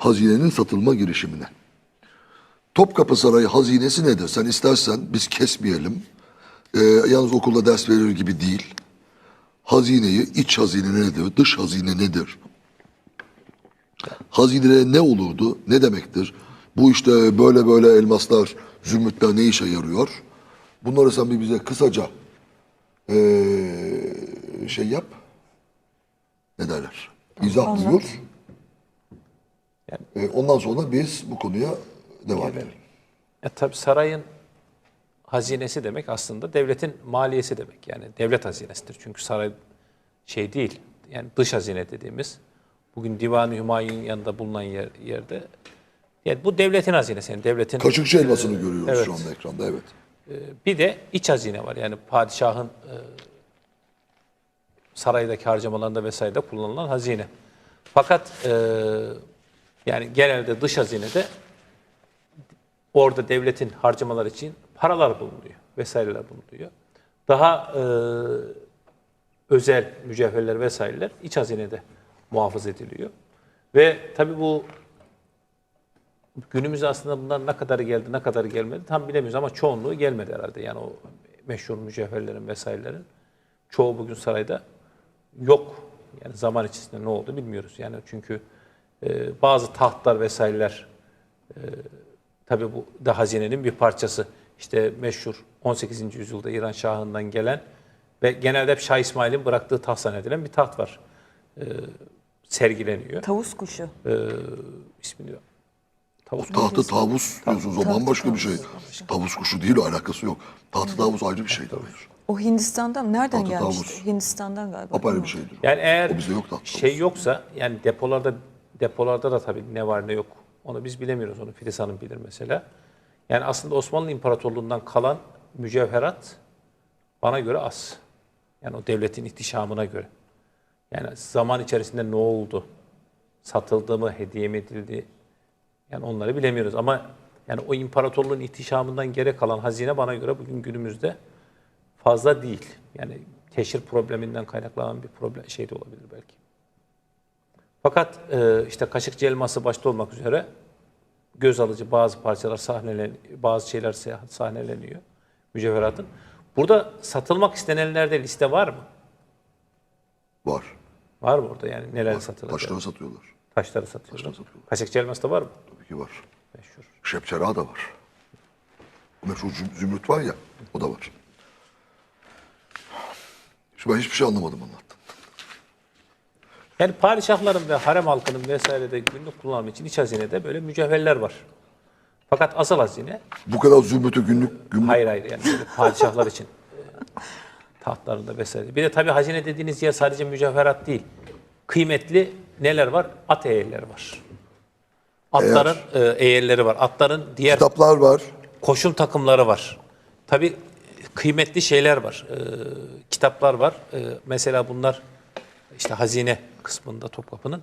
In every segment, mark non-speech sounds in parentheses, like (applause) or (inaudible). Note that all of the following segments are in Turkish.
hazinenin satılma girişimine. Topkapı Sarayı hazinesi nedir? Sen istersen biz kesmeyelim. Ee, yalnız okulda ders verir gibi değil. Hazineyi, iç hazine nedir, dış hazine nedir? Hazinede ne olurdu, ne demektir? Bu işte böyle böyle elmaslar, zümrütler ne işe yarıyor? Bunları sen bir bize kısaca ee, şey yap. Ne derler? İzah Anlat. Buyur. Ee, ondan sonra biz bu konuya devam edelim. Ya tabii sarayın hazinesi demek aslında devletin maliyesi demek. Yani devlet hazinesidir. Çünkü saray şey değil. Yani dış hazine dediğimiz bugün Divan-ı Hümayun yanında bulunan yer, yerde yani bu devletin hazinesi. Yani devletin Kaşıkçı elmasını görüyoruz evet. şu anda ekranda evet. bir de iç hazine var. Yani padişahın e, saraydaki harcamalarında vesairede kullanılan hazine. Fakat e, yani genelde dış hazinede orada devletin harcamalar için paralar bulunuyor vesaireler bulunuyor. Daha e, özel mücevherler vesaireler iç hazinede muhafaza ediliyor. Ve tabii bu günümüzde aslında bunlar ne kadarı geldi, ne kadarı gelmedi tam bilemiyoruz ama çoğunluğu gelmedi herhalde. Yani o meşhur mücevherlerin vesairelerin çoğu bugün sarayda yok. Yani zaman içerisinde ne oldu bilmiyoruz. Yani çünkü e, bazı tahtlar vesaireler e, tabii bu da hazinenin bir parçası. İşte meşhur 18. yüzyılda İran Şahı'ndan gelen ve genelde hep Şah İsmail'in bıraktığı taht zannedilen bir taht var. E, sergileniyor. Tavus kuşu. E, ismini Tavus Tahtı tavus diyorsunuz o bambaşka bir şey. Tavus kuşu değil alakası yok. Tahtı tavus ayrı bir şey tabii. O Hindistan'dan nereden Tahtı gelmişti? tavus. Hindistan'dan galiba. Apayrı bir şeydir. Yani eğer O bizde yok tahtı şey yoksa yani depolarda depolarda da tabii ne var ne yok onu biz bilemiyoruz. Onu Filiz Hanım bilir mesela. Yani aslında Osmanlı İmparatorluğu'ndan kalan mücevherat bana göre az. Yani o devletin ihtişamına göre. Yani zaman içerisinde ne oldu? Satıldı mı, hediye mi edildi? Yani onları bilemiyoruz ama yani o imparatorluğun ihtişamından geri kalan hazine bana göre bugün günümüzde fazla değil. Yani teşhir probleminden kaynaklanan bir problem şey de olabilir belki. Fakat e, işte Kaşıkçı elması başta olmak üzere göz alıcı bazı parçalar sahnelen bazı şeyler sahneleniyor mücevheratın. Burada satılmak istenenlerde liste var mı? Var. Var mı orada yani neler satılacak? Taşları satıyorlar. Taşları satıyorlar. Taşları satıyorlar. Kaşıkçı elması da var mı? Tabii ki var. Meşhur. Şepçera da var. O meşhur züm- zümrüt var ya o da var. Şimdi ben hiçbir şey anlamadım anlattım. Yani padişahların ve harem halkının vesairede günlük kullanımı için iç hazinede böyle mücevherler var. Fakat asıl hazine Bu kadar zümrütü günlük günlük hayır hayır yani böyle padişahlar için e, (laughs) tahtlarında vesaire. Bir de tabii hazine dediğiniz yer sadece mücevherat değil. Kıymetli neler var? At eğerleri var. Atların e, eğerleri var. Atların diğer kitaplar var. koşum takımları var. Tabii kıymetli şeyler var. Ee, kitaplar var. Ee, mesela bunlar işte hazine kısmında Topkapı'nın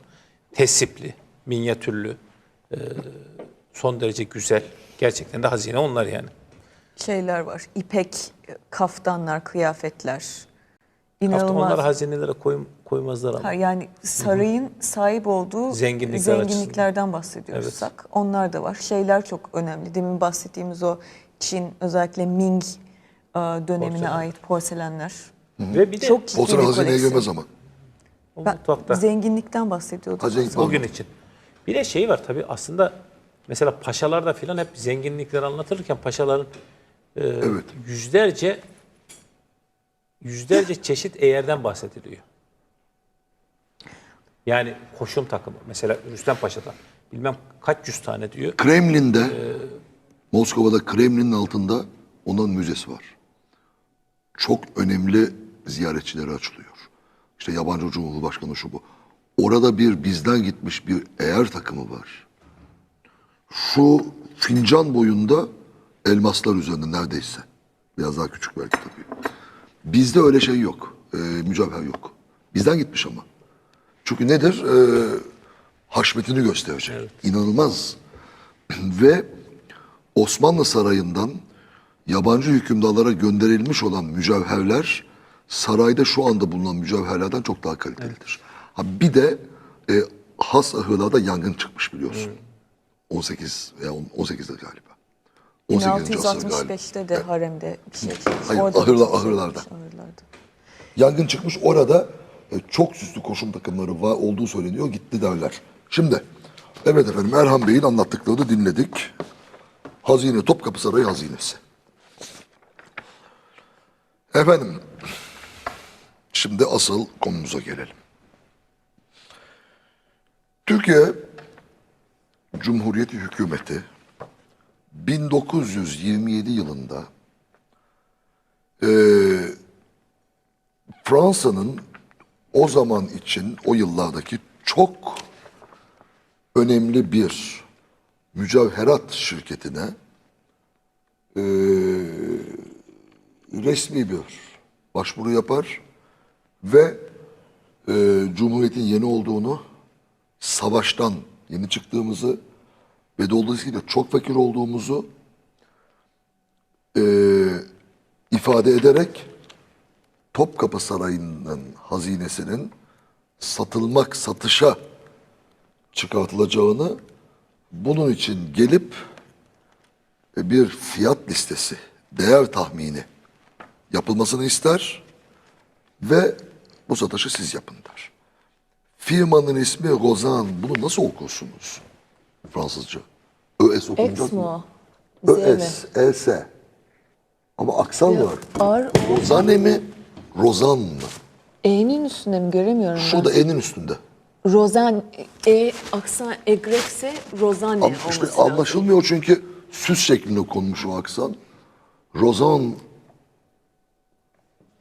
tesipli, minyatürlü, e, son derece güzel. Gerçekten de hazine onlar yani. Şeyler var. İpek, kaftanlar, kıyafetler. Hafta İnanılmaz. onları hazinelere koy, koymazlar ama. Ha, yani sarayın sahip olduğu Zenginlikler zenginliklerden bahsediyorsak onlar da var. Şeyler çok önemli. Demin bahsettiğimiz o Çin özellikle Ming e, dönemine Porselen. ait porselenler. Ve bir de Çok Porselen hazineye koleksiyon. girmez ama. O Ben mutfakta. zenginlikten bahsediyordum. Hazine Bugün için. Bir de şey var tabii aslında mesela paşalarda filan hep zenginlikleri anlatırken paşaların e, Evet. yüzlerce yüzlerce çeşit eğerden bahsediliyor. Yani koşum takımı mesela Rüstem Paşa'da bilmem kaç yüz tane diyor. Kremlin'de Moskova'da Kremlin'in altında onun müzesi var. Çok önemli ziyaretçilere açılıyor. İşte yabancı Cumhurbaşkanı şu bu. Orada bir bizden gitmiş bir eğer takımı var. Şu fincan boyunda elmaslar üzerinde neredeyse. Biraz daha küçük belki tabii. Bizde öyle şey yok. Ee, mücevher yok. Bizden gitmiş ama. Çünkü nedir? Ee, haşmetini gösterecek. İnanılmaz. (clears throat) Ve Osmanlı Sarayı'ndan yabancı hükümdarlara gönderilmiş olan mücevherler sarayda şu anda bulunan mücevherlerden çok daha kalitelidir. Ha bir de e, has ahırlarda yangın çıkmış biliyorsun. 18 veya 18'de galiba. 18. asır galiba. 1665'te de haremde bir şey çıkmış. Hayır, Orada da ahırla- bir şey ahırlarda. çıkmış, ahırlarda. Yangın çıkmış orada e, çok süslü koşum takımları var, olduğu söyleniyor. Gitti derler. Şimdi evet efendim Erhan Bey'in anlattıklarını dinledik. Hazine Topkapı Sarayı hazinesi. Efendim şimdi asıl konumuza gelelim. Türkiye Cumhuriyeti Hükümeti 1927 yılında eee Fransa'nın o zaman için o yıllardaki çok önemli bir mücevherat şirketine eee, resmi bir başvuru yapar ve eee, Cumhuriyet'in yeni olduğunu, savaştan yeni çıktığımızı ve dolayısıyla çok fakir olduğumuzu eee, ifade ederek Topkapı Sarayı'nın hazinesinin satılmak, satışa çıkartılacağını bunun için gelip e, bir fiyat listesi, değer tahmini yapılmasını ister ve bu satışı siz yapın der. Firmanın ismi Rozan. Bunu nasıl okursunuz? Fransızca. ÖS okunacak mı? ÖS, ES. Ama aksan var. Ar, Rozane mi? Rozan mı? E'nin üstünde mi göremiyorum ben. Şurada E'nin üstünde. Rozan, E aksan egrekse Rozane Ama işte olması lazım. anlaşılmıyor çünkü süs şeklinde konmuş o aksan. Rozan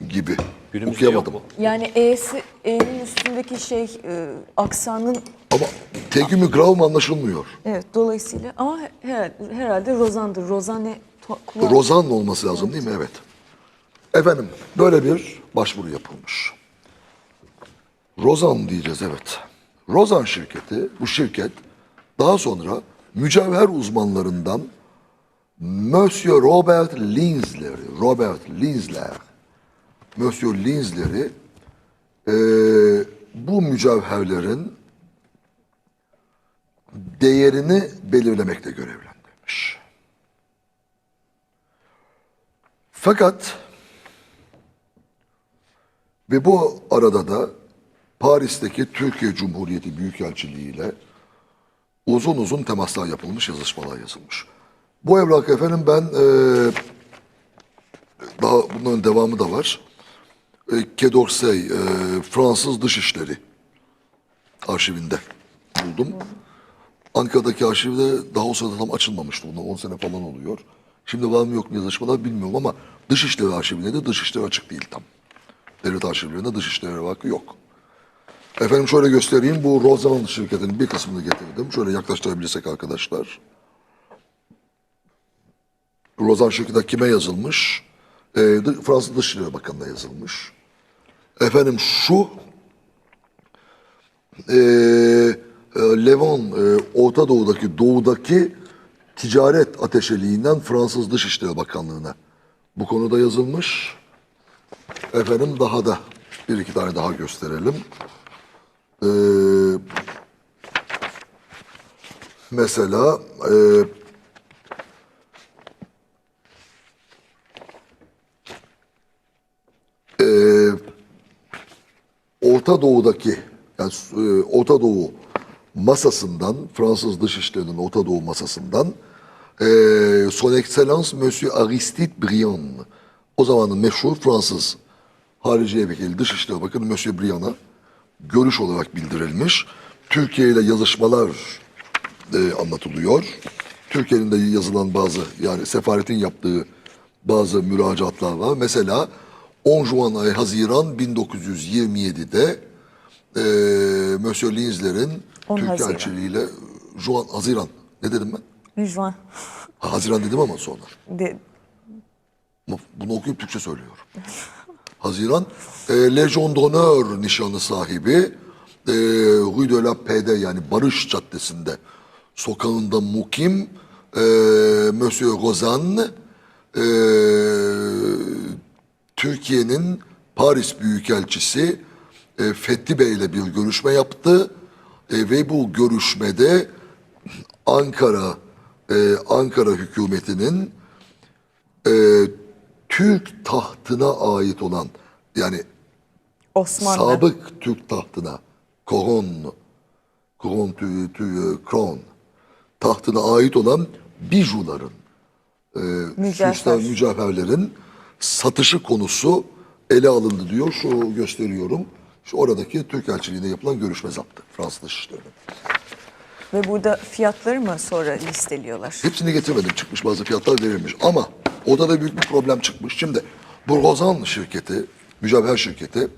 gibi. Günümüzde yok Okuyamadım. bu. Yani E'si, E'nin üstündeki şey e, aksanın Ama tekümü grav anlaşılmıyor. evet dolayısıyla ama her, herhalde Rozan'dır. Rozane to- kulak- Rozan olması lazım değil mi? Evet. Efendim böyle bir başvuru yapılmış. Rozan diyeceğiz evet. Rozan şirketi, bu şirket daha sonra mücevher uzmanlarından Monsieur Robert Linsler'i, Robert Linsler, Monsieur Linsler'i eee, bu mücevherlerin değerini belirlemekle görevlendirmiş. Fakat ve bu arada da Paris'teki Türkiye Cumhuriyeti Büyükelçiliği ile uzun uzun temaslar yapılmış, yazışmalar yazılmış. Bu evrak efendim ben eee, daha bunların devamı da var. E, d'Orsay, eee, Fransız Dışişleri arşivinde buldum. Ankara'daki arşivde daha o sırada tam açılmamıştı. Bundan 10 sene falan oluyor. Şimdi var mı yok mu yazışmalar bilmiyorum ama Dışişleri arşivinde de Dışişleri açık değil tam. Devlet arşivlerinde Dışişleri vakı yok. Efendim şöyle göstereyim. Bu Rozan şirketinin bir kısmını getirdim. Şöyle yaklaştırabilirsek arkadaşlar. Rozan şirketi kime yazılmış? Dı- Fransız Dışişleri Bakanı'na yazılmış. Efendim şu e, e, Levon, e, Orta Doğu'daki, doğudaki ticaret ateşeliğinden Fransız Dışişleri Bakanlığı'na bu konuda yazılmış. Efendim daha da bir iki tane daha gösterelim. Ee, mesela e, Orta Doğu'daki yani e, Orta Doğu masasından Fransız Dışişleri'nin Orta Doğu masasından e, Son Excellence Monsieur Aristide Briand o zamanın meşhur Fransız Hariciye Vekili Dışişleri Bakanı Monsieur Briand'a görüş olarak bildirilmiş. Türkiye ile yazışmalar e, anlatılıyor. Türkiye'nin de yazılan bazı yani sefaretin yaptığı bazı müracaatlar var. Mesela 10 Juan ay Haziran 1927'de e, Monsieur Linsler'in 10 Türkiye Haziran. elçiliğiyle Juan Haziran ne dedim ben? Juin Ha, Haziran dedim ama sonra. de, Bunu okuyup Türkçe söylüyorum. (laughs) Haziran. E, Legion d'honneur nişanı sahibi e, Rue de la Paix'de yani Barış Caddesi'nde sokağında mukim e, Monsieur Rozan e, Türkiye'nin Paris Büyükelçisi e, Fethi Bey ile bir görüşme yaptı E, ve bu görüşmede Ankara e, Ankara hükümetinin e, Türk tahtına ait olan yani Osmanlı. sabık Türk tahtına Koron Koron tü, tü, Kron tahtına ait olan bijuların e, Mücevher. süsler, mücevherlerin satışı konusu ele alındı diyor. Şu gösteriyorum. Şu oradaki Türk elçiliğine yapılan görüşme zaptı. Fransız Dışişleri'nin. Ve burada fiyatları mı sonra listeliyorlar? Hepsini getirmedim. Çıkmış bazı fiyatlar verilmiş. Ama orada da büyük bir problem çıkmış. Şimdi bu Rozan şirketi, mücevher şirketi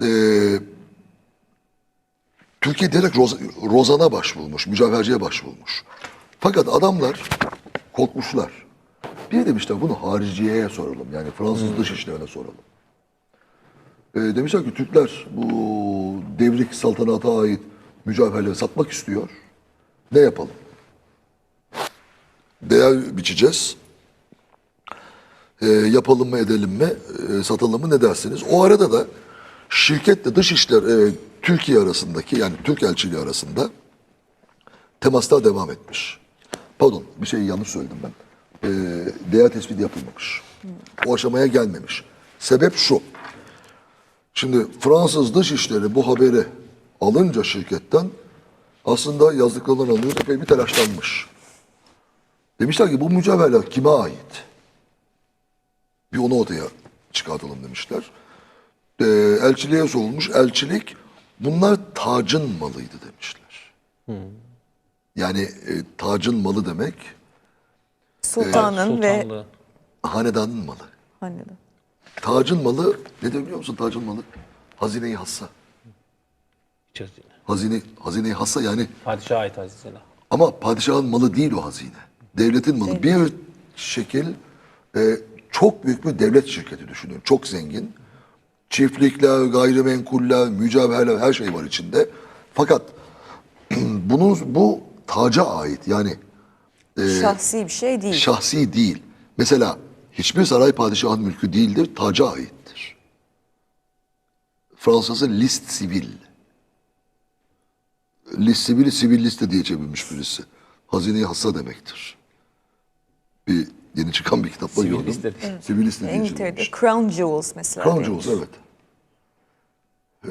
eee Türkiye direkt Roz- Rozan'a başvurmuş, mücevherciye başvurmuş. Fakat adamlar korkmuşlar. Bir demişler bunu hariciyeye soralım. Yani Fransız dışişlerine soralım. Ee, demişler ki Türkler bu devrik saltanata ait mücevherleri satmak istiyor. Ne yapalım? Değer biçeceğiz. Ee, yapalım mı edelim mi, e, satalım mı ne dersiniz? O arada da şirketle dışişler e, Türkiye arasındaki yani Türk elçiliği arasında temaslar devam etmiş. Pardon bir şey yanlış söyledim ben. Ee, değer tespiti yapılmamış. O aşamaya gelmemiş. Sebep şu. Şimdi Fransız dışişleri bu haberi alınca şirketten aslında yazdıklarından anlıyoruz epey bir telaşlanmış. Demişler ki bu mücevherler kime ait? Bir onu ortaya çıkartalım demişler. Ee, elçiliğe sorulmuş. Elçilik bunlar tacın malıydı demişler. Yani e, tacın malı demek Sultanın ve Sultanlığı. hanedanın malı. Hanedan. Tacın malı ne de biliyor musun tacın malı? Hazine-i hassa. İçerisinde. Hazine, hazine-i hassa yani Padişaha ait hazine. ama padişahın malı değil o hazine. Devletin malı. Bir şekil e, çok büyük bir devlet şirketi düşünün. Çok zengin. Çiftlikler, gayrimenkuller, mücevherler her şey var içinde. Fakat (clears throat) bunun bu taca ait yani şahsi bir şey değil. şahsi değil. Mesela hiçbir saray padişahın mülkü değildir, taca aittir. Fransızca list sivil. List sivil, sivil liste diye çevirmiş birisi. Hazine-i hassa demektir. Bir yeni çıkan bir kitapta Sivil gördüm. liste. Sivil liste diye İngiltere'de çevirmiş. Crown Jewels mesela. Crown. Jewels, evet.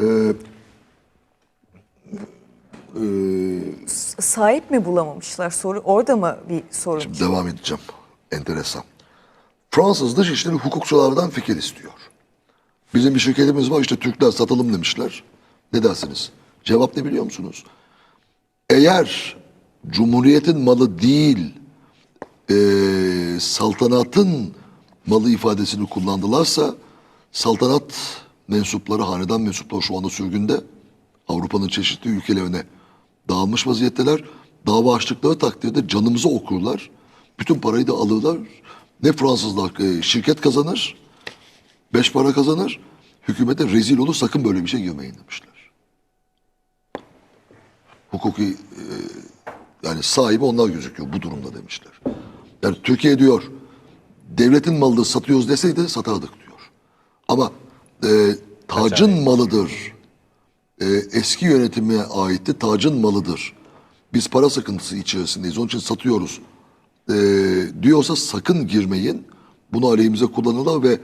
Ee, Sahip mi bulamamışlar? Soru orada mı bir sorun? Şimdi devam edeceğim. Enteresan. Fransız dışişleri hukukçulardan fikir istiyor. Bizim bir şirketimiz var işte Türkler satalım demişler. Ne dersiniz? Cevap ne biliyor musunuz? Eğer Cumhuriyet'in malı değil eee, saltanatın malı ifadesini kullandılarsa saltanat mensupları, hanedan mensupları şu anda sürgünde Avrupa'nın çeşitli ülkelerine dağılmış vaziyetteler. Dava açtıkları takdirde canımızı okurlar. Bütün parayı da alırlar. Ne Fransızlar e, şirket kazanır, beş para kazanır. Hükümete rezil olur sakın böyle bir şey girmeyin demişler. Hukuki e, yani sahibi onlar gözüküyor bu durumda demişler. Yani Türkiye diyor devletin malını satıyoruz deseydi satardık diyor. Ama e, tacın malıdır. E, eski yönetime aitti. Tacın malıdır. Biz para sıkıntısı içerisindeyiz. Onun için satıyoruz. E, diyorsa sakın girmeyin. Bunu aleyhimize kullanırlar ve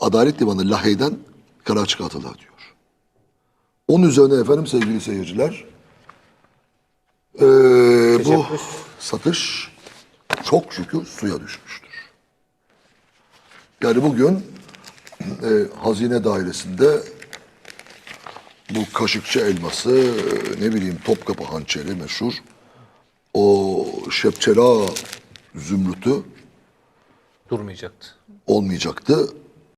Adalet Divanı Lahey'den karar çıkartırlar diyor. Onun üzerine efendim sevgili seyirciler e, bu satış çok şükür suya düşmüştür. Yani bugün e, hazine dairesinde bu kaşıkçı elması, ne bileyim Topkapı hançeri meşhur. O şepçela zümrütü Durmayacaktı. olmayacaktı.